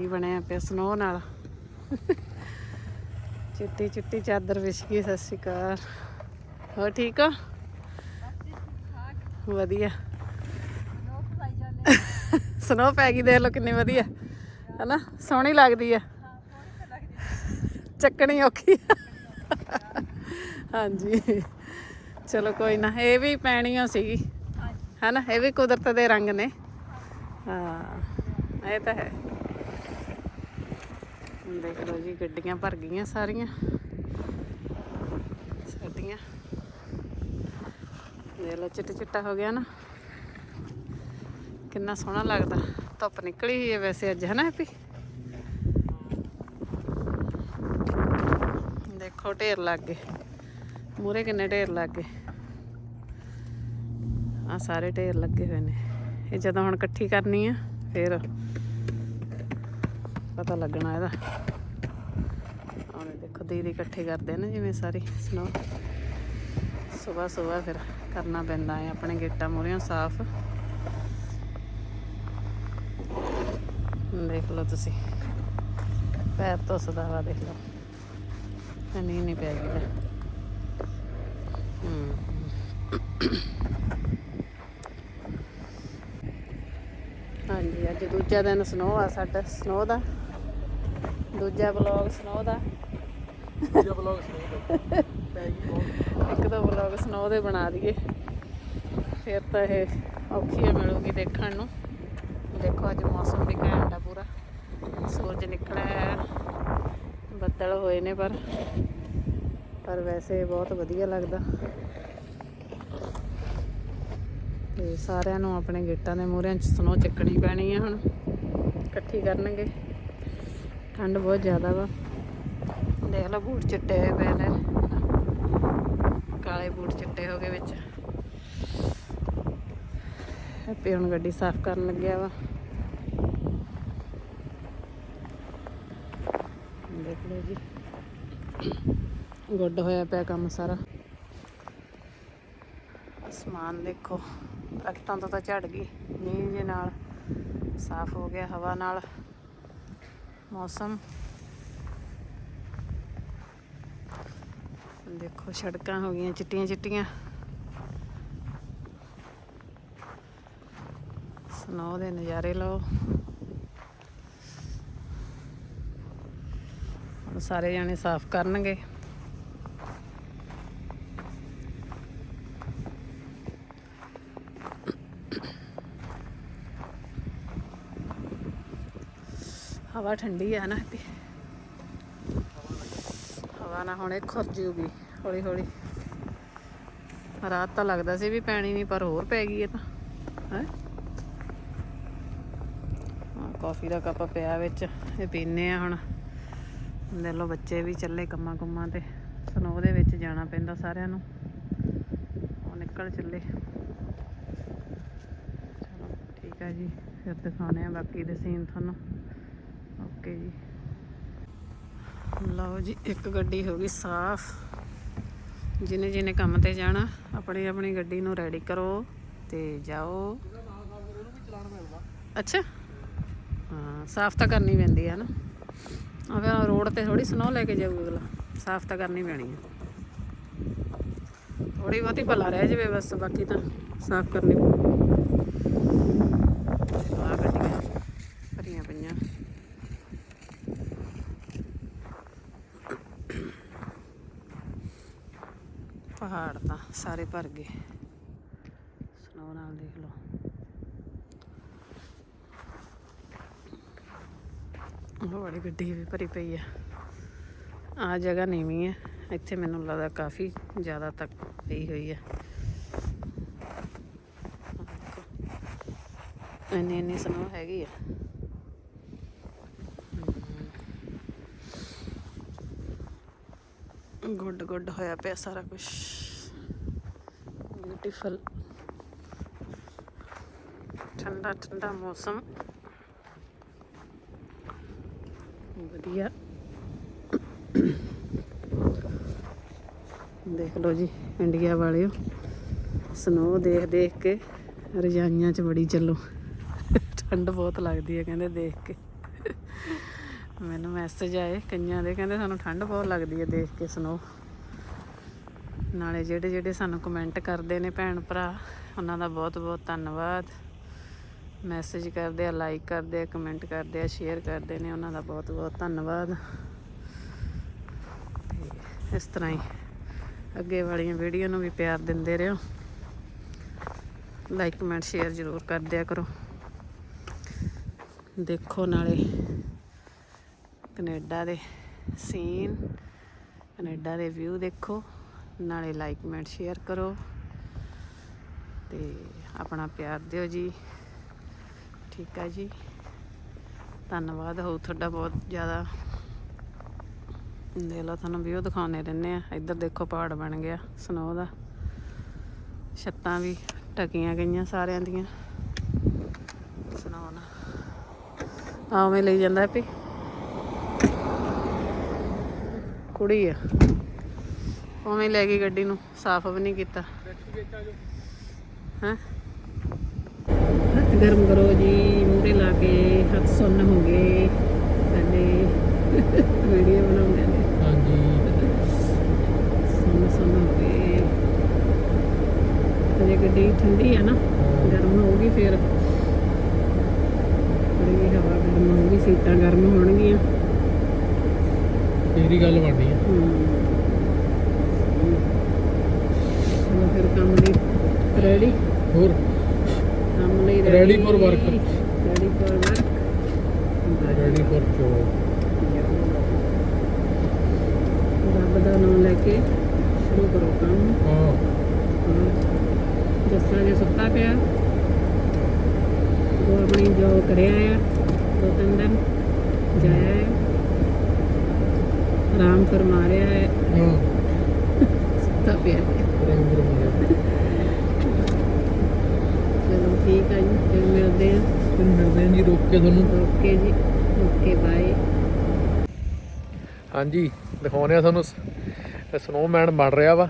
ਕੀ ਬਣਿਆ ਪਿਆ ਸਨੋ ਨਾਲ? ਚਿੱਟੀ ਚਿੱਟੀ ਚਾਦਰ ਵਿਛ ਗਈ, ਸਤਿ ਸ਼੍ਰੀ ਅਕਾਲ। ਹੋਰ ਠੀਕ ਹੋ? ਵਧੀਆ। ਸਨੋ ਪੈ ਗਈ, ਦੇਖ ਲਓ ਕਿੰਨੀ ਵਧੀਆ। ਹਨਾ? ਸੋਹਣੀ ਲੱਗਦੀ ਆ। ਚੱਕਣੀ ਔਖੀ ਆ। ਹਾਂਜੀ। ਚਲੋ ਕੋਈ ਨਾ, ਇਹ ਵੀ ਪੈਣੀਆਂ ਸੀਗੀ। ਹਨਾ? ਇਹ ਵੀ ਕੁਦਰਤ ਦੇ ਰੰਗ ਨੇ। ਹਾਂ, ਇਹ ਤਾਂ ਹੈ। ਦੇਖ ਲਓ ਜੀ, ਗੱਡੀਆਂ ਭਰ ਗਈਆਂ ਸਾਰੀਆਂ। ਸਾਡੀਆਂ। ਦੇਖ ਲਓ ਚਿੱਟਾ ਚਿੱਟਾ ਹੋ ਗਿਆ ਨਾ। ਕਿੰਨਾ ਸੋਹਣਾ ਲੱਗਦਾ। ਧੁੱਪ ਨਿਕਲੀ ਹੋਈ ਹੈ ਵੈਸੇ ਅੱਜ, ਹਨਾ ਹੈਪੀ? ਦੇਖੋ, ਢੇਰ ਲੱਗ ਗਏ। ਮੂਰੇ ਕਿੰਨੇ ਢੇਰ ਲੱਗ ਗਏ। ਆ ਸਾਰੇ ਢੇਰ ਲੱਗੇ ਹੋਏ ਨੇ। ਇਹ ਜਦੋਂ ਹੁਣ ਇਕੱਠੀ ਕਰਨੀ ਆ, ਫਿਰ ਪਤਾ ਲੱਗਣਾ ਇਹਦਾ। ਹੁਣ ਇਹ ਇਕੱਠੇ ਕਰਦੇ ਨੇ, ਜਿਵੇਂ ਸਾਰੀ ਸੁਣੋ ਸਵੇਰ ਸਵੇਰ ਫਿਰ ਕਰਨਾ ਪੈਂਦਾ ਹੈ ਆਪਣੇ ਗੇਟਾਂ ਮੂਹਰਿਆਂ ਸਾਫ਼। ਦੇਖ ਲਓ ਤੁਸੀਂ। ਪੈਰ ਧੁੱਸਦਾ ਵਾ, ਦੇਖ ਲਓ। ਨਹੀਂ ਨਹੀਂ ਪੈ ਗਿਆ ਹਾਂਜੀ, ਅੱਜ ਦੂਜਾ ਦਿਨ ਸਨੋ ਆ ਸਾਡਾ ਸਨੋ ਦਾ। ਦੂਜਾ ਵਲੌਗ ਸਨੋ ਦਾ। ਦੂਜਾ ਬਲੌਗ ਸੁਣੋ ਪੈ ਗਈ ਬਹੁਤ। ਇੱਕ ਦੋ ਵਲੌਗ ਸਨੋ ਦੇ ਬਣਾ ਦਈਏ। ਫਿਰ ਤਾਂ ਇਹ ਔਖੀ ਹੈ ਮਿਲੂਗੀ ਦੇਖਣ ਨੂੰ। ਦੇਖੋ ਅੱਜ ਮੌਸਮ ਵੀ ਘੈਂਟ ਆ ਪੂਰਾ। ਸੂਰਜ ਨਿਕਲਿਆ ਹੈ। ਬੱਦਲ ਹੋਏ ਨੇ ਪਰ ਪਰ ਵੈਸੇ ਬਹੁਤ ਵਧੀਆ ਲੱਗਦਾ। ਤੇ ਸਾਰਿਆਂ ਨੂੰ ਆਪਣੇ ਗੇਟਾਂ ਦੇ ਮੂਹਰਿਆਂ 'ਚ ਸਨੋ ਚੱਕਣੀ ਪੈਣੀ ਆ ਹੁਣ। ਇਕੱਠੀ ਕਰਨਗੇ। ਠੰਡ ਬਹੁਤ ਜ਼ਿਆਦਾ ਵਾ। ਦੇਖ ਲਓ ਬੂਟ ਚਿੱਟੇ ਹੋਏ ਪਏ ਨੇ। ਕਾਲੇ ਬੂਟ ਚਿੱਟੇ ਹੋ ਗਏ ਵਿੱਚ। ਹੈਪੀ ਹੁਣ ਗੱਡੀ ਸਾਫ਼ ਕਰਨ ਲੱਗਿਆ ਵਾ। ਦੇਖ ਲਓ ਜੀ। ਗੁੱਡ ਹੋਇਆ ਪਿਆ ਕੰਮ ਸਾਰਾ। ਅਸਮਾਨ ਦੇਖੋ, ਦਰਖਤਾਂ ਤੋਂ ਤਾਂ ਝੜ ਗਈ। ਮੀਂਹ ਦੇ ਨਾਲ ਸਾਫ਼ ਹੋ ਗਿਆ ਹਵਾ ਨਾਲ। ਮੌਸਮ। ਦੇਖੋ, ਸੜਕਾਂ ਹੋ ਗਈਆਂ, ਚਿੱਟੀਆਂ ਚਿੱਟੀਆਂ। ਸਨੋ ਦੇ ਨਜ਼ਾਰੇ, ਲਓ। ਹੁਣ ਸਾਰੇ ਜਾਣੇ ਸਾਫ਼ ਕਰਨਗੇ। ਹਵਾ ਠੰਡੀ ਆ ਨਾ ਇੱਥੇ। ਨਾ ਹੁਣੇ ਖੁਰ ਜੂਗੀ, ਹੌਲੀ ਹੌਲੀ। ਰਾਤ ਤਾਂ ਲੱਗਦਾ ਸੀ ਵੀ ਪੈਣੀ ਨਹੀਂ, ਪਰ ਹੋਰ ਪੈ ਗਈ ਇਹ ਤਾਂ। ਹੈ? ਕਾਫੀ ਦਾ ਕੱਪ ਪਿਆ ਵਿੱਚ, ਇਹ ਪੀਨੇ ਆ ਹੁਣ। ਦੇਖ ਲਓ, ਬੱਚੇ ਵੀ ਚੱਲੇ ਕੰਮਾਂ ਕੁੰਮਾਂ ਤੇ। ਸਨੋ ਦੇ ਵਿੱਚ ਜਾਣਾ ਪੈਂਦਾ ਸਾਰਿਆਂ ਨੂੰ। ਉਹ ਨਿਕਲ ਚੱਲੇ। ਚਲੋ, ਠੀਕ ਹੈ ਜੀ। ਫਿਰ ਦਿਖਾਉਂਦੇ ਆ ਬਾਕੀ ਦੇ ਸੀਨ ਤੁਹਾਨੂੰ। ਓਕੇ ਜੀ। ਲਓ ਜੀ, ਇੱਕ ਗੱਡੀ ਹੋ ਗਈ ਸਾਫ਼। ਜਿਹਨੇ ਜਿਹਨੇ ਕੰਮ ਤੇ ਜਾਣਾ, ਆਪਣੀ ਆਪਣੀ ਗੱਡੀ ਨੂੰ ਰੈਡੀ ਕਰੋ ਤੇ ਜਾਓ। ਅੱਛਾ। ਹਾਂ, ਸਾਫ਼ ਤਾਂ ਕਰਨੀ ਪੈਂਦੀ ਹੈ ਨਾ। ਆ ਫਿਰ ਰੋਡ ਤੇ ਥੋੜੀ ਸਨੋ ਲੈ ਕੇ ਜਾਊ ਅਗਲਾ, ਸਾਫ਼ ਤਾਂ ਕਰਨੀ ਪੈਣੀ ਹੈ ਥੋੜੀ ਬਹੁਤੀ ਭਲਾ ਰਹਿ ਜਾਵੇ ਬਸ, ਬਾਕੀ ਤਾਂ ਸਾਫ਼ ਕਰਨੀ ਆ ਗੱਡੀਆਂ ਭਰੀਆਂ ਪਈਆਂ ਪਹਾੜ ਤਾਂ ਸਾਰੇ ਭਰ ਗਏ। ਸਨੋ ਨਾਲ ਦੇਖ ਲਓ। ਉਹ ਵਾਲੀ ਗੱਡੀ ਵੀ ਭਰੀ ਪਈ ਆ। ਆ ਜਗ੍ਹਾ ਨੀਵੀਂ ਹੈ ਇੱਥੇ ਮੈਨੂੰ ਲੱਗਦਾ ਕਾਫੀ ਜ਼ਿਆਦਾ ਤੱਕ ਪਈ ਹੋਈ ਹੈ ਇੰਨੀ ਇੰਨੀ ਸਨੋ ਹੈਗੀ ਆ। ਗੁੱਡ ਗੁੱਡ ਹੋਇਆ ਪਿਆ ਸਾਰਾ ਕੁਝ ਬਿਊਟੀਫੁਲ ਠੰਡਾ ਠੰਡਾ ਮੌਸਮ। ਵਧੀਆ। ਦੇਖ ਲਓ ਜੀ, ਇੰਡੀਆ ਵਾਲਿਓ। ਸਨੋ ਦੇਖ ਦੇਖ ਕੇ ਰਜਾਈਆਂ 'ਚ ਬੜੀ ਚੱਲੋ। ਠੰਡ ਬਹੁਤ ਲੱਗਦੀ ਹੈ, ਕਹਿੰਦੇ ਦੇਖ ਕੇ। ਮੈਨੂੰ ਮੈਸੇਜ ਆਏ ਕਈਆਂ ਦੇ, ਕਹਿੰਦੇ ਸਾਨੂੰ ਠੰਡ ਬਹੁਤ ਲੱਗਦੀ ਹੈ ਦੇਖ ਕੇ ਸਨੋ ਨਾਲੇ ਜਿਹੜੇ ਜਿਹੜੇ ਸਾਨੂੰ ਕਮੈਂਟ ਕਰਦੇ ਨੇ ਭੈਣ ਭਰਾ, ਉਹਨਾਂ ਦਾ ਬਹੁਤ ਬਹੁਤ ਧੰਨਵਾਦ। ਮੈਸੇਜ ਕਰਦੇ ਆ ਲਾਈਕ ਕਰਦੇ ਆ ਕਮੈਂਟ ਕਰਦੇ ਆ ਸ਼ੇਅਰ ਕਰਦੇ ਨੇ, ਉਹਨਾਂ ਦਾ ਬਹੁਤ ਬਹੁਤ ਧੰਨਵਾਦ। ਤੇ ਇਸ ਤਰ੍ਹਾਂ ਹੀ ਅੱਗੇ ਵਾਲੀਆਂ ਵੀਡੀਓ ਨੂੰ ਵੀ ਪਿਆਰ ਦਿੰਦੇ ਰਹੋ। ਲਾਈਕ ਕਮੈਂਟ ਸ਼ੇਅਰ ਜ਼ਰੂਰ ਕਰਦਿਆ ਕਰੋ। ਦੇਖੋ ਨਾਲੇ ਕੈਨੇਡਾ ਦੇ ਸੀਨ ਕੈਨੇਡਾ ਦੇ ਵਿਊ ਦੇਖੋ। ਨਾਲੇ ਲਾਈਕ ਕਮੈਂਟ ਸ਼ੇਅਰ ਕਰੋ। ਤੇ ਆਪਣਾ ਪਿਆਰ ਦਿਓ ਜੀ। ਠੀਕ ਆ ਜੀ। ਧੰਨਵਾਦ ਹੋ ਤੁਹਾਡਾ ਬਹੁਤ ਜ਼ਿਆਦਾ। ਦੇਖ ਲਓ, ਤੁਹਾਨੂੰ ਵਿਊ ਦਿਖਾਉਂਦੇ ਰਹਿੰਦੇ ਆ। ਇੱਧਰ ਦੇਖੋ, ਪਹਾੜ ਬਣ ਗਿਆ ਸਨੋ ਦਾ। ਛੱਤਾਂ ਵੀ ਟਕੀਆਂ ਗਈਆਂ ਸਾਰਿਆਂ ਦੀਆਂ। ਸਨੋ ਨਾਲ ਆਵੇਂ ਲਈ ਜਾਂਦਾ ਵੀ। ਕੁੜੀ ਆ। ਉਵੇਂ ਹੀ ਲੈ ਗਈ ਗੱਡੀ ਨੂੰ ਸਾਫ਼ ਵੀ ਨਹੀਂ ਕੀਤਾ। ਹਾਂ? ਹੱਥ ਗਰਮ ਕਰੋ ਜੀ ਮੂਰੇ ਲਾ ਕੇ ਹੱਥ ਸੁੰਨ ਹੋ ਗਏ। ਸਾਡੇ ਵੀਡੀਓ ਬਣਾਉਂਦੇ ਨੇ। ਹਾਂਜੀ। ਸੁੰਨ ਸੁੰਨ ਹੋ ਗਏ। ਅਜੇ ਗੱਡੀ ਠੰਡੀ ਆ ਨਾ ਗਰਮ ਹੋਊਗੀ ਫਿਰ। ਥੋੜੀ ਹਵਾ ਗਰਮ ਹੋਊਗੀ ਸੀਟਾਂ ਗਰਮ ਹੋਣਗੀਆਂ। ਤੇਰੀ ਗੱਲ ਬਣਨੀ ਹੈ। ਚਲੋ ਫਿਰ ਕੰਮ ਲਈ ਰੈਡੀ? ਹੋਰ? ਕੰਮ ਲਈ Ready for work. Ready for work ready for job ਰੱਬ ਦਾ ਨਾਮ ਲੈ ਕੇ ਸ਼ੁਰੂ ਕਰੋ ਕੰਮ। ਹਾਂ। ਜੱਸਾ ਜੇ ਸੁੱਤਾ ਪਿਆ। ਉਹ ਆਪਣੀ ਜੋ ਕਰਿਆ ਆ। ਦੋ ਤਿੰਨ ਦਿਨ ਜਾਇਆ ਹੈ ਆਰਾਮ ਫਰਮਾ ਰਿਹਾ ਹੈ ਹਾਂ। ਸੁੱਤਾ ਪਿਆ। ਰੰਗ ਚਲੋ ਠੀਕ ਹੈ ਜੀ ਫਿਰ ਮਿਲਦੇ ਹਾਂ ਫਿਰ ਮਿਲਦੇ ਹਾਂ ਜੀ ਰੋਕ ਕੇ ਤੁਹਾਨੂੰ। ਓਕੇ ਜੀ ਓਕੇ ਬਾਏ। ਹਾਂਜੀ ਦਿਖਾਉਂਦੇ ਆ ਤੁਹਾਨੂੰ ਸਨੋਮੈਨ ਬਣ ਰਿਹਾ ਵਾ।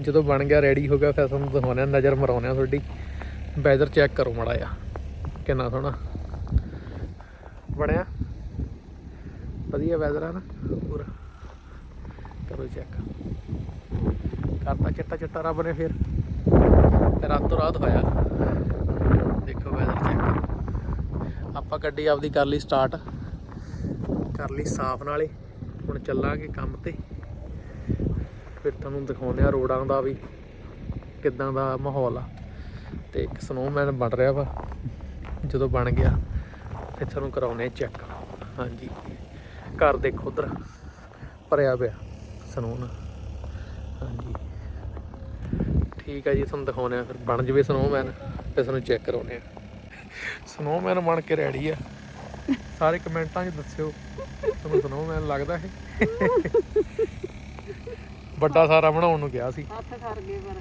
ਜਦੋਂ ਬਣ ਗਿਆ ਰੈਡੀ ਹੋ ਗਿਆ ਫਿਰ ਤੁਹਾਨੂੰ ਦਿਖਾਉਂਦੇ ਆ ਨਜ਼ਰ ਮਰਾਉਂਦੇ ਆ ਤੁਹਾਡੀ। ਵੈਦਰ ਚੈੱਕ ਕਰੋ ਮੜਾ ਆ ਕਿੰਨਾ ਸੋਹਣਾ। ਬਣਿਆ? ਵਧੀਆ ਵੈਦਰ ਆ ਨਾ ਪੂਰਾ ਕਰੋ ਚੈੱਕ ਕਰਤਾ ਚਿੱਟਾ ਚਿੱਟਾ ਰੱਬ ਨੇ ਫਿਰ। ਤੇ ਰਾਤੋਂ ਰਾਤ ਹੋਇਆ। ਦੇਖੋ ਵੈਦਰ ਚੈੱਕ ਆਪਾਂ ਗੱਡੀ ਆਪਦੀ ਕਰ ਲਈ ਸਟਾਰਟ ਕਰ ਲਈ ਸਾਫ਼ ਨਾਲੇ। ਹੁਣ ਚੱਲਾਂਗੇ ਕੰਮ ਤੇ। ਫਿਰ ਤੁਹਾਨੂੰ ਦਿਖਾਉਂਦੇ ਆ ਰੋਡਾਂ ਦਾ ਵੀ ਕਿੱਦਾਂ ਦਾ ਮਾਹੌਲ ਆ। ਤੇ ਇੱਕ ਸਨੋਮੈਨ ਬਣ ਰਿਹਾ ਵਾ। ਜਦੋਂ ਬਣ ਗਿਆ, ਫਿਰ ਤੁਹਾਨੂੰ ਕਰਾਉਨੇ ਚੈੱਕ ਹਾਂਜੀ। ਘਰ ਦੇਖੋ ਉਧਰ। ਭਰਿਆ ਪਿਆ ਸਨੋ ਨਾਲ ਹਾਂਜੀ। ਠੀਕ ਆ ਜੀ ਤੁਹਾਨੂੰ ਦਿਖਾਉਂਦੇ ਆ ਫਿਰ ਬਣ ਜਵੇ ਸਨੋਮੈਨ ਫਿਰ ਤੁਹਾਨੂੰ ਚੈੱਕ ਕਰਾਉਨੇ ਆ। ਸਨੋਮੈਨ ਬਣ ਕੇ ਰੈਡੀ ਆ। ਸਾਰੇ ਕਮੈਂਟਾਂ 'ਚ ਦੱਸਿਓ ਤੁਹਾਨੂੰ ਸਨੋਮੈਨ ਲੱਗਦਾ ਹੈ ਵੱਡਾ ਸਾਰਾ ਬਣਾਉਣ ਨੂੰ ਕਿਹਾ ਸੀ। ਹੱਥ ਕਰ ਗਏ ਪਰ।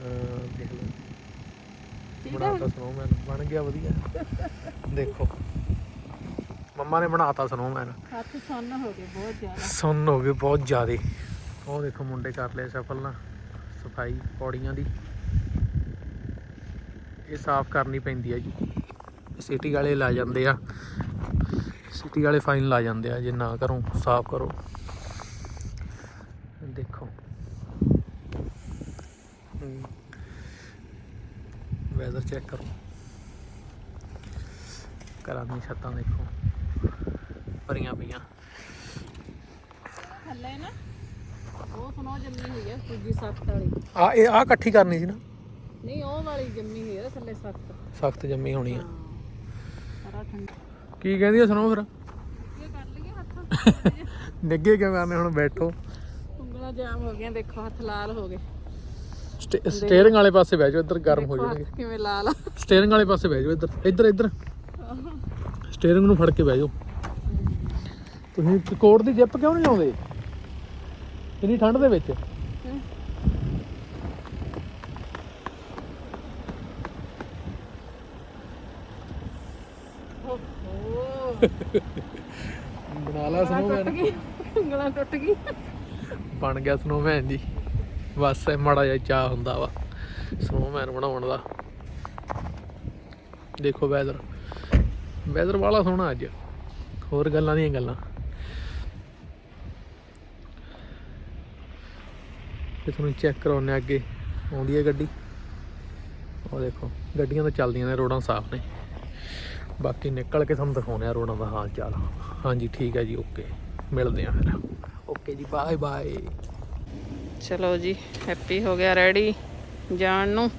ਅਹ ਦੇਖ ਲਓ। ਬਣਾਤਾ ਸਨੋਮੈਨ ਬਣ ਗਿਆ ਵਧੀਆ। ਦੇਖੋ। ਮੰਮਾ ਨੇ ਬਣਾਤਾ ਸਨੋਮੈਨ ਹੱਥ ਸੁੰਨ ਹੋ ਗਏ ਬਹੁਤ ਜ਼ਿਆਦਾ। ਸੁੰਨ ਹੋ ਗਏ ਬਹੁਤ ਜ਼ਿਆਦੇ। ਉਹ ਦੇਖੋ ਮੁੰਡੇ ਕਰ ਲਏ ਸਫਲ ਨਾ ਸਫ਼ਾਈ ਪੌੜੀਆਂ ਦੀ। ਇਹ ਸਾਫ਼ ਕਰਨੀ ਪੈਂਦੀ ਹੈ ਜੀ। ਸਿਟੀ ਵਾਲੇ ਲਾ ਜਾਂਦੇ ਆ। ਸਿਟੀ ਵਾਲੇ ਫਾਈਨ ਲਾ ਜਾਂਦੇ ਆ, ਜੇ ਨਾ ਕਰੋ, ਸਾਫ਼ ਕਰੋ। ਦੇਖੋ। ਵੈਦਰ ਚੈੱਕ ਕਰੋ। ਘਰਾਂ ਦੀਆਂ ਛੱਤਾਂ ਦੇਖੋ। ਭਰੀਆਂ ਪਈਆਂ। ਥੱਲੇ ਨਾ। ਉਹ ਸੁਣੋ ਜੰਮੀ ਹੋਈ ਹੈ ਦੂਜੀ ਸੱਤ ਵਾਲੀ। ਆ ਇਹ ਆ ਇਕੱਠੀ ਕਰਨੀ ਸੀ ਨਾ? ਨਹੀਂ ਉਹ ਵਾਲੀ ਜੰਮੀ ਹੋਈ ਹੈ ਥੱਲੇ ਸੱਤ। ਸਖਤ ਜੰਮੀ ਹੋਣੀ ਆ। ਸਾਰਾ ਠੰਡਾ। ਕੀ ਕਹਿੰਦੀ ਆ ਸੁਣੋ ਫਿਰ? ਇਹ ਕਰ ਲਈਏ ਹੱਥ। ਨਿੱਗੇ ਕਿਉਂ ਕਰਨੇ ਹੁਣ ਬੈਠੋ। ਉਂਗਲਾਂ ਜਾਮ ਹੋ ਗਈਆਂ ਦੇਖੋ ਹੱਥ ਲਾਲ ਹੋ ਗਏ। ਸਟੀਅਰਿੰਗ ਵਾਲੇ ਪਾਸੇ ਬਹਿ ਜਾਓ ਇੱਧਰ ਗਰਮ ਹੋ ਜਾਣਗੇ। ਹੱਥ ਕਿਵੇਂ ਲਾਲ ਆ। ਸਟੀਅਰਿੰਗ ਵਾਲੇ ਪਾਸੇ ਬਹਿ ਜਾਓ ਇੱਧਰ ਇੱਧਰ ਇੱਧਰ। ਸਟੀਅਰਿੰਗ ਨੂੰ ਫੜ ਕੇ ਬਹਿ ਜਾਓ। ਤੁਸੀਂ ਕੋਟ ਦੀ ਜਿੱਪ ਕਿਉਂ ਨਹੀਂ ਲਾਉਂਦੇ? ਇੰਨੀ ਠੰਡ ਦੇ ਵਿੱਚ? ਬਣਾ ਲਾ ਸਨੋਮੈਨ ਉਂਗਲਾਂ ਟੁੱਟ ਗਈ। ਬਣ ਗਿਆ ਸਨੋਮੈਨ ਜੀ। ਬਸ ਇਹ ਮਾੜਾ ਜਿਹਾ ਚਾਹ ਹੁੰਦਾ ਵਾ ਸਨੋਮੈਨ ਬਣਾਉਣ ਦਾ। ਦੇਖੋ ਵੈਦਰ ਵੈਦਰ ਵਾਲਾ ਸੋਹਣਾ ਅੱਜ। ਹੋਰ ਗੱਲਾਂ ਦੀਆਂ ਗੱਲਾਂ? ਤੇ ਤੁਹਾਨੂੰ ਚੈੱਕ ਕਰਾਉਣੇ ਅੱਗੇ। ਆਉਂਦੀ ਹੈ ਗੱਡੀ। ਉਹ ਦੇਖੋ, ਗੱਡੀਆਂ ਤਾਂ ਚੱਲਦੀਆਂ ਨੇ, ਰੋਡਾਂ ਸਾਫ਼ ਨੇ। ਬਾਕੀ ਨਿਕਲ ਕੇ ਤੁਹਾਨੂੰ ਦਿਖਾਉਂਦੇ ਆ ਰੋਡਾਂ ਦਾ ਹਾਲ ਚਾਲ। ਹਾਂਜੀ, ਠੀਕ ਹੈ ਜੀ ਓਕੇ ਮਿਲਦੇ ਆ ਫਿਰ। ਓਕੇ ਜੀ ਬਾਏ ਬਾਏ ਚਲੋ ਜੀ ਹੈਪੀ ਹੋ ਗਿਆ ਰੈਡੀ ਜਾਣ ਨੂੰ?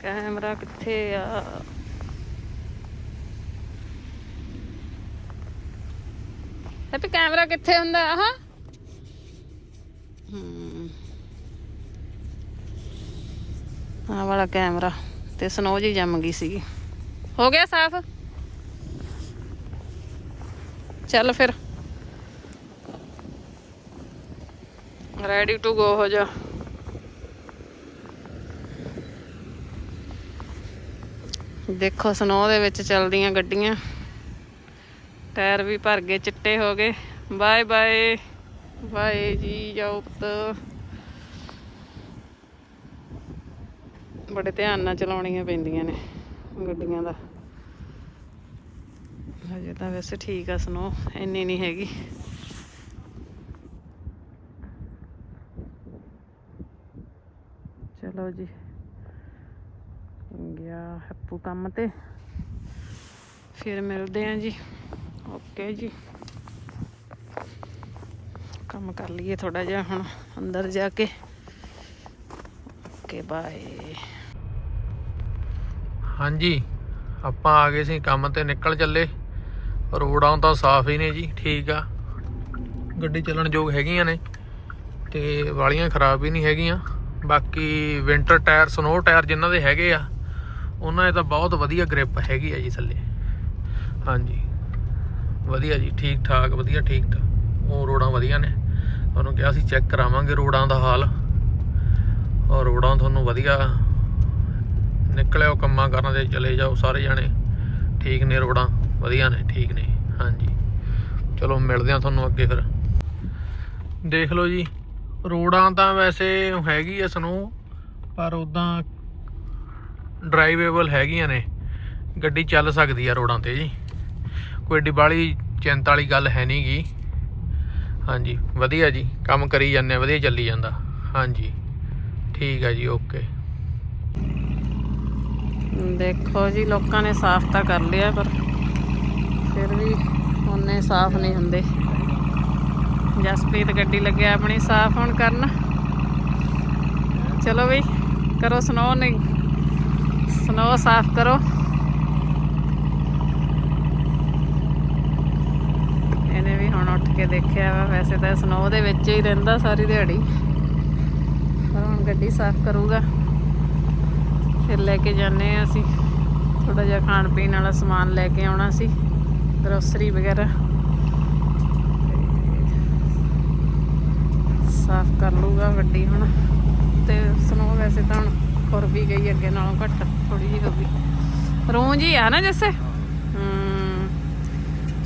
ਕੈਮਰਾ ਕਿੱਥੇ ਆ? ਹੈਪੀ ਕੈਮਰਾ ਕਿੱਥੇ ਹੁੰਦਾ? ਆਹ। ਹਮ ਵਾਲਾ ਕੈਮਰਾ ਤੇ ਸਨੋ ਜੀ ਜੰਮ ਗਈ ਸੀਗੀ। ਹੋ ਗਿਆ ਸਾਫ਼? ਚੱਲ ਫਿਰ। ਰੈਡੀ ਟੂ ਗੋ ਹੋ ਜਾ। ਦੇਖੋ ਸਨੋ ਦੇ ਵਿੱਚ ਚੱਲਦੀਆਂ ਗੱਡੀਆਂ। ਟਾਇਰ ਵੀ ਭਰ ਗਏ, ਚਿੱਟੇ ਹੋ ਗਏ। Bye bye. ਬਾਏ ਜੀ, ਜਾਓ ਪੁੱਤ। ਬੜੇ ਧਿਆਨ ਨਾਲ ਚਲਾਉਣੀਆਂ ਪੈਂਦੀਆਂ ਨੇ ਗੱਡੀਆਂ ਦਾ। ਹਜੇ ਤਾਂ ਵੈਸੇ ਠੀਕ ਆ ਸਨੋ ਇੰਨੀ ਨਹੀਂ ਹੈਗੀ। ਚਲੋ ਜੀ। ਗਿਆ ਹੱਪੂ ਕੰਮ ਤੇ। ਫਿਰ ਮਿਲਦੇ ਆਂ ਜੀ। ਓਕੇ ਜੀ। ਕੰਮ ਕਰ ਲਈਏ ਥੋੜਾ ਜਿਹਾ ਹੁਣ, ਅੰਦਰ ਜਾ ਕੇ। ਓਕੇ ਬਾਏ ਹਾਂਜੀ, ਆਪਾਂ ਆ ਗਏ ਸੀ ਕੰਮ ਤੇ ਨਿਕਲ ਚੱਲੇ। ਰੋਡਾਂ ਤਾਂ ਸਾਫ਼ ਹੀ ਨੇ ਜੀ, ਠੀਕ ਆ। ਗੱਡੀ ਚੱਲਣ ਯੋਗ ਹੈਗੀਆਂ ਨੇ, ਤੇ ਵਾਲੀਆਂ ਖਰਾਬ ਵੀ ਨਹੀਂ ਹੈਗੀਆਂ। ਬਾਕੀ ਵਿੰਟਰ ਟਾਇਰ ਸਨੋ ਟਾਇਰ ਜਿਨ੍ਹਾਂ ਦੇ ਹੈਗੇ ਆ, ਉਹਨਾਂ ਦੇ ਤਾਂ ਬਹੁਤ ਵਧੀਆ ਗ੍ਰਿਪ ਹੈਗੀ ਆ ਜੀ ਥੱਲੇ। ਹਾਂਜੀ। ਵਧੀਆ ਜੀ ਠੀਕ ਠਾਕ ਵਧੀਆ ਠੀਕ ਠਾਕ ਉਹ ਰੋਡਾਂ ਵਧੀਆ ਨੇ। ਤੁਹਾਨੂੰ ਕਿਹਾ ਸੀ ਚੈੱਕ ਕਰਾਵਾਂਗੇ ਰੋਡਾਂ ਦਾ ਹਾਲ। ਔਰ ਰੋਡਾਂ ਤੁਹਾਨੂੰ ਵਧੀਆ ਨਿਕਲਿਓ ਕੰਮਾਂ ਕਰਨ ਦੇ ਚਲੇ ਜਾਓ ਸਾਰੇ ਜਾਣੇ। ਠੀਕ ਨੇ ਰੋਡਾਂ ਵਧੀਆ ਨੇ, ਠੀਕ ਨੇ। ਹਾਂਜੀ। ਚਲੋ, ਮਿਲਦੇ ਆ ਤੁਹਾਨੂੰ ਅੱਗੇ ਫਿਰ। ਦੇਖ ਲਓ ਜੀ ਰੋਡਾਂ ਤਾਂ ਵੈਸੇ ਹੈਗੀ ਐ ਸਨੋ, ਪਰ ਉਦਾਂ ਡਰਾਈਵੇਬਲ ਹੈਗੀਆਂ ਨੇ। ਗੱਡੀ ਚੱਲ ਸਕਦੀ ਆ ਰੋਡਾਂ ਤੇ ਜੀ। ਕੋਈ ਏਡੀ ਬਾਹਲੀ ਚਿੰਤਾ ਵਾਲੀ ਗੱਲ ਹੈ ਨਹੀਂ ਗੀ। ਹਾਂਜੀ, ਵਧੀਆ ਜੀ, ਕੰਮ ਕਰੀ ਜਾਂਦੇ ਆ, ਵਧੀਆ ਚੱਲੀ ਜਾਂਦਾ। ਹਾਂਜੀ, ਠੀਕ ਆ ਜੀ, ਓਕੇ। ਦੇਖੋ ਜੀ, ਲੋਕਾਂ ਨੇ ਸਾਫ਼ ਤਾਂ ਕਰ ਲਿਆ, ਪਰ ਫਿਰ ਵੀ ਉਹਨੇ ਸਾਫ਼ ਨਹੀਂ ਹੁੰਦੇ। ਜਸਪ੍ਰੀਤ ਗੱਡੀ ਲੱਗਿਆ ਆਪਣੀ ਸਾਫ਼ ਹੁਣ ਕਰਨ। ਚਲੋ ਵੀ ਕਰੋ, ਸਨੋ ਨਹੀਂ ਸਨੋ ਸਾਫ਼ ਕਰੋ ਇਹਨੇ ਵੀ ਹੁਣ ਉੱਠ ਕੇ ਦੇਖਿਆ ਵਾ, ਵੈਸੇ ਤਾਂ ਸਨੋ ਦੇ ਵਿੱਚ ਹੀ ਰਹਿੰਦਾ ਸਾਰੀ ਦਿਹਾੜੀ। ਪਰ ਹੁਣ ਗੱਡੀ ਸਾਫ਼ ਕਰੂਗਾ। ਫਿਰ ਲੈ ਕੇ ਜਾਂਦੇ ਆ ਅਸੀਂ। ਥੋੜਾ ਜਿਹਾ ਖਾਣ ਪੀਣ ਵਾਲਾ ਸਮਾਨ ਲੈ ਕੇ ਆਉਣਾ ਸੀ ਗਰੋਸਰੀ ਵਗੈਰਾ। ਸਾਫ਼ ਕਰ ਲੂਗਾ ਗੱਡੀ ਹੁਣ। ਤੇ ਸਨੋ ਵੈਸੇ ਤਾਂ ਹੁਣ ਖੁਰ ਵੀ ਗਈ ਅੱਗੇ ਨਾਲੋਂ ਘੱਟ ਥੋੜੀ ਜਿਹੀ ਹੋ ਗਈ। ਰੂੰਜ ਹੀ ਆ ਨਾ ਜੈਸੇ?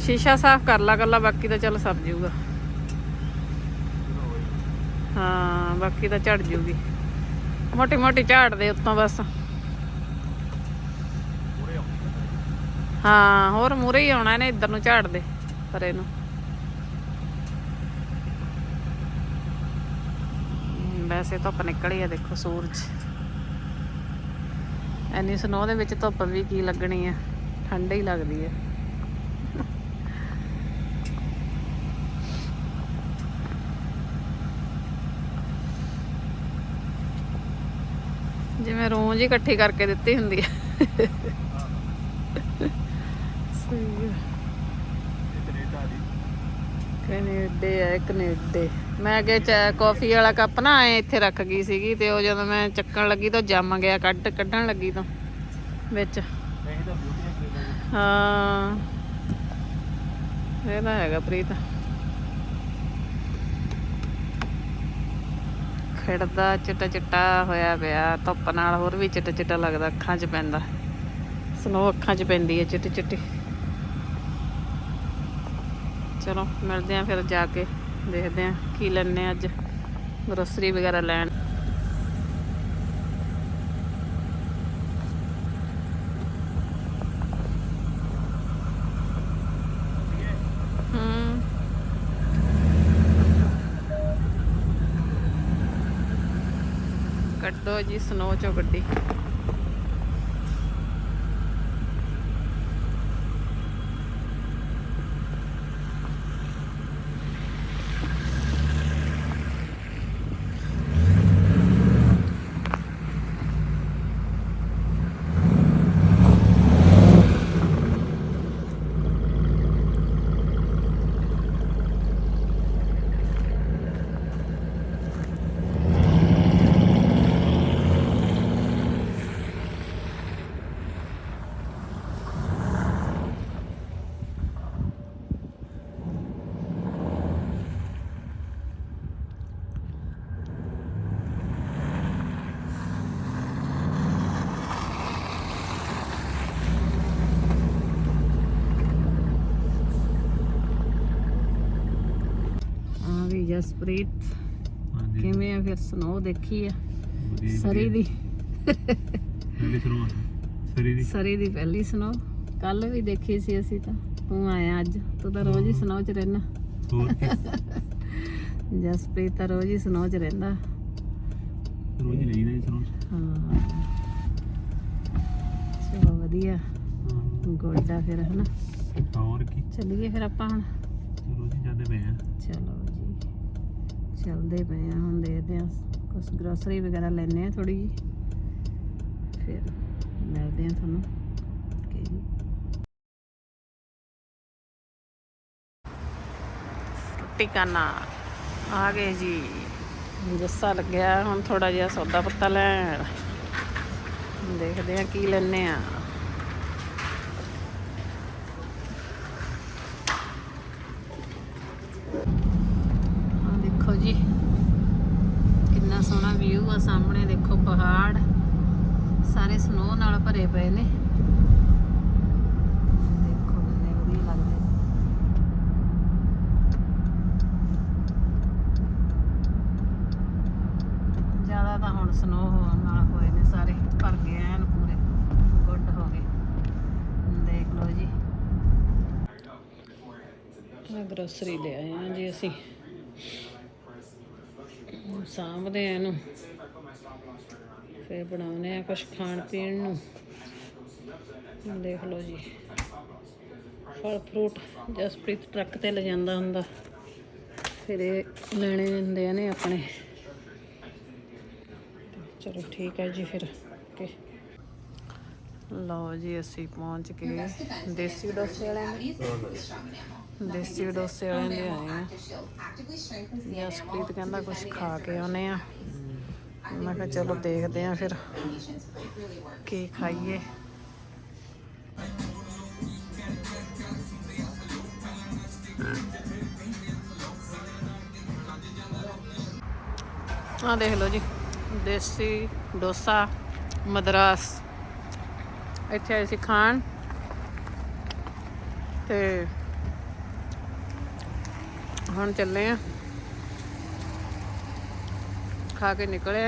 ਸ਼ੀਸ਼ਾ ਸਾਫ਼ ਕਰ ਲਾ ਕੱਲਾ ਬਾਕੀ ਤਾਂ ਚੱਲ ਸਭ ਜਾਊਗਾ। ਹਾਂ, ਬਾਕੀ ਤਾਂ ਝੜ ਜੂਗੀ ਮੋਟੀ ਮੋਟੀ ਝਾੜ ਦੇ ਉੱਤੋਂ ਬਸ। ਹਾਂ, ਹੋਰ ਮੂਰੇ ਹੀ ਆਉਣਾ ਇਹਨੇ, ਇੱਧਰ ਨੂੰ ਝਾੜ ਦੇ, ਪਰੇ ਨੂੰ। ਵੈਸੇ ਧੁੱਪ ਨਿਕਲੀ ਆ, ਦੇਖੋ ਸੂਰਜ। ਐਨੀ ਸਨੋ ਦੇ ਵਿੱਚ ਧੁੱਪ ਵੀ ਕੀ ਲੱਗਣੀ ਆ, ਠੰਡ ਹੀ ਲੱਗਦੀ ਆ। ਹੀ ਇਕੱਠੀ ਕਰਕੇ ਦਿੱਤੀ ਹੁੰਦੀ ਹੈ। ਕੈਨੇਡੇ ਆ ਕੈਨੇਡੇ ਮੈਂ ਅੱਗੇ ਚਾਹ ਕਾਫੀ ਵਾਲਾ ਕੱਪ ਨਾ ਐ ਇੱਥੇ ਰੱਖ ਗਈ ਸੀਗੀ ਤੇ ਉਹ ਜਦੋਂ ਮੈਂ ਚੱਕਣ ਲੱਗੀ ਤਾਂ ਜੰਮ ਗਿਆ ਕੱਢ ਕੱਢਣ ਲੱਗੀ ਤਾਂ ਵਿੱਚ। ਹਾਂ। ਇਹ ਤਾਂ ਹੈਗਾ ਪ੍ਰੀਤ। ਖਿੜਦਾ ਚਿੱਟਾ ਚਿੱਟਾ ਹੋਇਆ ਪਿਆ। ਧੁੱਪ ਨਾਲ ਹੋਰ ਵੀ ਚਿੱਟਾ ਚਿੱਟਾ ਲੱਗਦਾ, ਅੱਖਾਂ 'ਚ ਪੈਂਦਾ। ਸਨੋ ਅੱਖਾਂ 'ਚ ਪੈਂਦੀ ਹੈ ਚਿੱਟੀ ਚਿੱਟੀ ਚਲੋ, ਮਿਲਦੇ ਆ ਫਿਰ ਜਾ ਕੇ, ਦੇਖਦੇ ਆ ਕੀ ਲੈਣੇ ਅੱਜ। ਗਰੋਸਰੀ ਵਗੈਰਾ ਲੈਣ ਲੋ ਜੀ ਸਨੋ ਚੋਂ ਗੱਡੀ ਆ ਵੀ ਜਸਪ੍ਰੀਤ ਕਿਵੇਂ ਆ ਫਿਰ ਸਨੋ ਦੇਖੀ ਆ ਸਰੀ ਦੀ। ਪਹਿਲੀ ਸ਼ੁਰੂ ਸਰੀ ਦੀ। ਸਰੀ ਦੀ ਪਹਿਲੀ ਸਨੋ ਕੱਲ ਵੀ ਦੇਖੀ ਸੀ ਅਸੀਂ ਤਾਂ। ਤੂੰ ਆਇਆ ਅੱਜ। ਤੂੰ ਤਾਂ ਰੋਜ਼ ਹੀ ਸਨੋ 'ਚ ਰਹਿਣਾ। ਜਸਪ੍ਰੀਤ ਤਾਂ ਰੋਜ਼ ਹੀ ਸਨੋ 'ਚ ਰਹਿੰਦਾ। ਰੋਜ਼ ਹੀ ਜੀ ਸ਼ੁਰੂ ਹਾਂ। ਚਲੋ ਵਧੀਆ। ਗੋਡਾ ਫਿਰ ਹਨਾ। ਹੋਰ ਕੀ? ਚੱਲੀਏ ਫਿਰ ਆਪਾਂ ਹੁਣ। ਚਲੋ ਜੀ ਜਾਂਦੇ ਪਏ ਆ। ਚਲੋ ਚੱਲਦੇ ਪਏ ਆ, ਹੁਣ ਦੇਖਦੇ ਆ ਕੁਝ ਗਰੋਸਰੀ ਵਗੈਰਾ ਲੈਣੇ ਆ ਥੋੜੀ ਜੀ ਫਿਰ ਮਿਲਦੇ ਆ ਤੁਹਾਨੂੰ। ਟਿਕਾਣਾ ਆ ਗਏ ਜੀ। ਜੱਸਾ ਲੱਗਿਆ, ਹੁਣ ਥੋੜਾ ਜਿਹਾ ਸੌਦਾ ਪੱਤਾ ਲੈਣ। ਦੇਖਦੇ ਆ ਕੀ ਲੈਣੇ ਆ ਆ ਦੇਖੋ ਜੀ ਕਿੰਨਾ ਸੋਹਣਾ ਵਿਊ ਆ ਸਾਹਮਣੇ ਦੇਖੋ ਪਹਾੜ ਸਾਰੇ ਸਨੋ ਨਾਲ ਭਰੇ ਪਏ ਨੇ ਦੇਖੋ ਕਿੰਨੇ ਵਧੀਆ ਲੱਗਦੇ ਜ਼ਿਆਦਾ ਤਾਂ ਹੁਣ ਸਨੋ ਹੋਣ ਨਾਲ ਹੋਏ ਨੇ ਸਾਰੇ ਭਰ ਗਏ ਐਨ ਪੂਰੇ ਗੁੱਡ ਹੋ ਗਏ ਦੇਖ ਲਓ ਜੀ ਮੈਂ ਗਰੋਸਰੀ ਲੈ ਆਏ ਹਾਂ ਜੀ ਅਸੀਂ ਸਾਂਭਦੇ ਆ ਇਹਨੂੰ ਫਿਰ ਬਣਾਉਨੇ ਆ ਕੁਝ ਖਾਣ ਪੀਣ ਨੂੰ ਦੇਖ ਲਓ ਜੀ। ਫਲ ਫਰੂਟ ਜਸਪ੍ਰੀਤ ਟਰੱਕ ਤੇ ਲੈ ਹੁੰਦਾ। ਫਿਰ ਇਹ ਲੈਣੇ ਹੁੰਦੇ ਆ ਨੇ ਆਪਣੇ। ਚਲੋ ਠੀਕ ਹੈ ਜੀ ਫਿਰ। ਓਕੇ। ਲਓ ਜੀ, ਅਸੀਂ ਪਹੁੰਚ ਗਏ। ਦੇਸੀ ਡੋਸੇ ਵਾਲਿਆਂ ਦੇਸੀ ਡੋਸੇ ਵਾਲਿਆਂ ਦੇ ਆਏ ਆ। ਜਸਪ੍ਰੀਤ ਕਹਿੰਦਾ ਕੁਝ ਖਾ ਕੇ ਆਉਨੇ ਆ। ਮੈਂ ਕਿਹਾ ਚਲੋ ਦੇਖਦੇ ਆ ਫਿਰ ਕੀ ਖਾਈਏ। ਆ ਦੇਖ ਲਓ ਜੀ, ਦੇਸੀ ਡੋਸਾ, ਮਦਰਾਸ। ਇੱਥੇ ਆਏ ਸੀ ਖਾਣ। ਤੇ ਹੁਣ ਚੱਲੇ ਆ। ਖਾ ਕੇ ਨਿਕਲੇ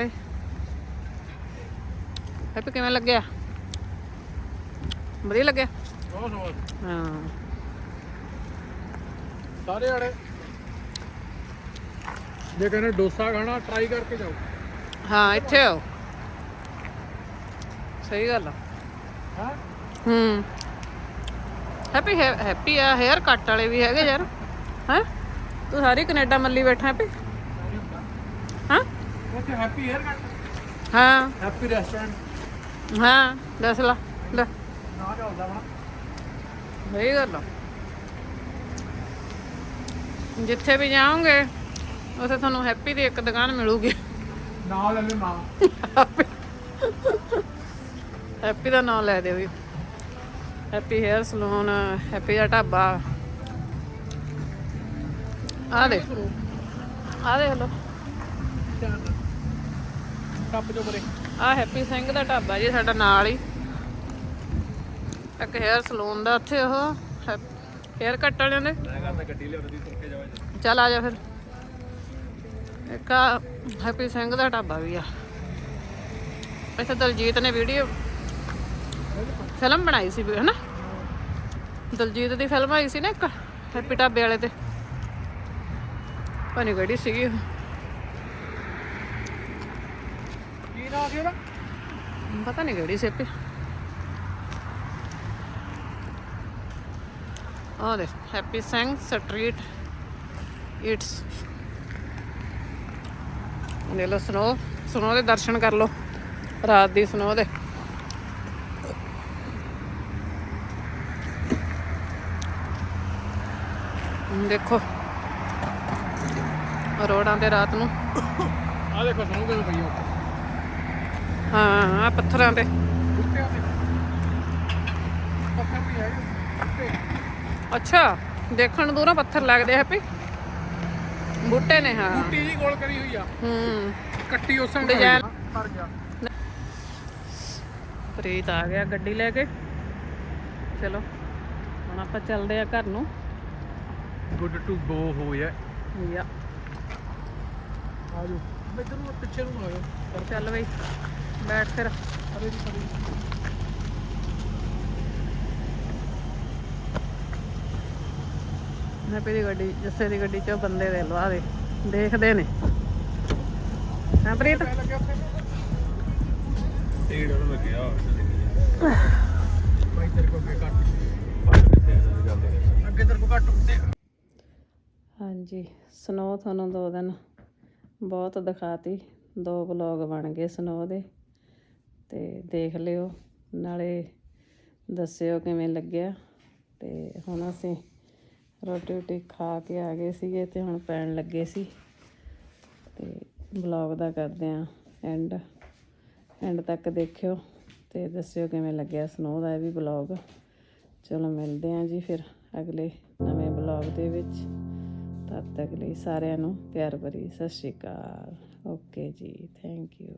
ਹੈਪੀ ਕਿਵੇਂ ਲੱਗਿਆ? ਵਧੀਆ ਲੱਗਿਆ? ਬਹੁਤ ਸਵਾਦ। ਹਾਂ। ਸਾਰੇ ਆੜੇ। ਜੇ ਕਹਿੰਦੇ ਡੋਸਾ ਖਾਣਾ ਟਰਾਈ ਕਰਕੇ ਜਾਓ। ਹਾਂ ਇੱਥੇ ਆਓ। ਸਹੀ ਗੱਲ ਆ। ਹਾਂ? ਹੂੰ। ਹੈਪੀ ਹੈਪੀ ਆ ਹੇਅਰ ਕੱਟ ਵਾਲੇ ਵੀ ਹੈਗੇ ਯਾਰ। ਹੈ? ਤੂੰ ਸਾਰੀ ਕੈਨੇਡਾ ਮੱਲੀ ਬੈਠਾ ਹੈਪੀ? ਹਾਂ? ਉੱਥੇ ਹੈਪੀ 에ਅਰ ਕੱਟ। ਹਾਂ। Happy restaurant. ਹਾਂ ਦੱਸ ਲਾ। ਲੈ ਵਾ। ਸਹੀ ਗੱਲ ਆ। ਜਿੱਥੇ ਵੀ ਜਾਓਗੇ ਉੱਥੇ ਤੁਹਾਨੂੰ ਹੈਪੀ ਦੀ ਇੱਕ ਦੁਕਾਨ ਮਿਲੂਗੀ। ਨਾਲ ਲੈ ਲਓ ਨਾਲ। ਹੈਪੀ ਦਾ ਨਾਮ ਲੈ ਦਿਓ ਵੀ ਹੈਪੀ ਹੇਅਰ ਸਲੂਨ ਹੈਪੀ ਦਾ ਢਾਬਾ। ਆ ਦੇ ਆ ਦੇ ਹਲੋ ਕੱਪ ਜੋ ਬਰੇ ਆ ਹੈਪੀ ਸਿੰਘ ਦਾ ਢਾਬਾ ਜੀ ਸਾਡਾ ਨਾਲ ਹੀ। ਇੱਕ ਹੇਅਰ ਸਲੂਨ ਦਾ ਉੱਥੇ ਉਹ ਹੇਅਰ ਕੱਟ ਵਾਲਿਆਂ ਦੇ। ਚੱਲ ਆ ਜਾ ਫਿਰ। ਇੱਕ ਹੈਪੀ ਸਿੰਘ ਦਾ ਢਾਬਾ ਵੀ ਆ। ਇੱਥੇ ਦਲਜੀਤ ਨੇ ਵੀਡੀਓ ਫਿਲਮ ਬਣਾਈ ਸੀ ਹਨਾ? ਦਲਜੀਤ ਦੀ ਫਿਲਮ ਆਈ ਸੀ ਨਾ ਇੱਕ ਹੈਪੀ ਢਾਬੇ ਵਾਲੇ ਤੇ। ਪਾਣੀ ਗੜੀ ਸੀਗੀ। ਕੀ ਨਾਮ ਸੀ ਉਹਦਾ? ਪਤਾ ਨਹੀਂ ਕਿਹੜੀ ਸੇਪੀ ਆ ਦੇ ਹੈਪੀ ਸਿੰਘ ਸਟਰੀਟ ਇਟਸ ਲੈ ਲੋ ਸਨੋ ਸਨੋ ਦੇ ਦਰਸ਼ਨ ਕਰ ਲੋ ਰਾਤ ਦੀ ਸਨੋ ਦੇ। ਦੇਖੋ ਰੋਡਾਂ ਤੇ ਰਾਤ ਨੂੰ। ਆ ਦੇਖੋ ਸਾਨੂੰ ਕਿਵੇਂ ਪਈ ਉਹ ਹਾਂ ਆ ਪੱਥਰਾਂ ਤੇ। ਪੱਥਰ ਵੀ ਹੈ ਅੱਛਾ ਦੇਖਣ ਨੂੰ ਦੂਰੋਂ ਪੱਥਰ ਲੱਗਦੇ ਆ ਹੈਪੀ। ਬੂਟੇ ਨੇ ਹਾਂ। ਬੂਟੀ ਜੀ ਗੋਲ ਕਰੀ ਹੋਈ ਆ। ਹੂੰ। ਕੱਟੀ ਉਸਾਂ Design। ਮਰ ਗਿਆ। ਪ੍ਰੀਤ ਆ ਗਿਆ ਗੱਡੀ ਲੈ ਕੇ। ਚਲੋ ਹੁਣ ਆਪਾਂ ਚੱਲਦੇ ਆ ਘਰ ਨੂੰ। ਗੁੱਡ ਟੂ ਗੋ ਹੋ ਯਾ। ਆ ਜਾਓ। ਇੱਧਰ ਨੂੰ ਪਿੱਛੇ ਨੂੰ ਆ ਜਾਓ। ਚੱਲ ਬਈ ਬੈਠ ਫਿਰ। ਅਰੇ ਜੀ। ਹੈਪੀ ਦੀ ਗੱਡੀ ਜੱਸੇ ਦੀ ਗੱਡੀ ਚੋਂ ਬੰਦੇ ਦੇ ਲਵਾ ਦੇ। ਦੇਖਦੇ ਨੇ। ਹਾਂ ਪ੍ਰੀਤ? ਲੱਗਿਆ ਉੱਥੇ ਢੇੜ ਉਹਨੂੰ ਲੱਗਿਆ ਭਾਈ ਤੇਰੇ ਕੋਲ ਅੱਗੇ ਕੱਟ ਅੱਗੇ ਤੇਰੇ ਕੋਲ ਕੱਟ ਉੱਤੇ ਹਾਂਜੀ ਸਨੋ ਤੁਹਾਨੂੰ ਦੋ ਦਿਨ ਬਹੁਤ ਦਿਖਾਤੀ। ਦੋ ਵਲੌਗ ਬਣ ਗਏ ਸਨੋ ਦੇ। ਤੇ ਦੇਖ ਲਿਓ ਨਾਲੇ ਦੱਸਿਓ ਕਿਵੇਂ ਲੱਗਿਆ। ਤੇ ਹੁਣ ਅਸੀਂ ਰੋਟੀ ਰੋਟੀ ਖਾ ਕੇ ਆ ਗਏ ਸੀਗੇ ਤੇ ਹੁਣ ਪੈਣ ਲੱਗੇ ਸੀ। ਤੇ ਵਲੌਗ ਦਾ ਕਰਦੇ ਆ ਐਂਡ ਐਂਡ ਤੱਕ ਦੇਖਿਓ ਤੇ ਦੱਸਿਓ ਕਿਵੇਂ ਲੱਗਿਆ ਸਨੋ ਦਾ ਇਹ ਵੀ ਵਲੌਗ ਚਲੋ ਮਿਲਦੇ ਆਂ ਜੀ ਫਿਰ ਅਗਲੇ ਨਵੇਂ ਵਲੌਗ ਦੇ ਵਿੱਚ। ਤਦ ਤੱਕ ਲਈ ਸਾਰਿਆਂ ਨੂੰ ਪਿਆਰ ਭਰੀ ਸਤਿ ਸ਼੍ਰੀ ਅਕਾਲ। Okay ji thank you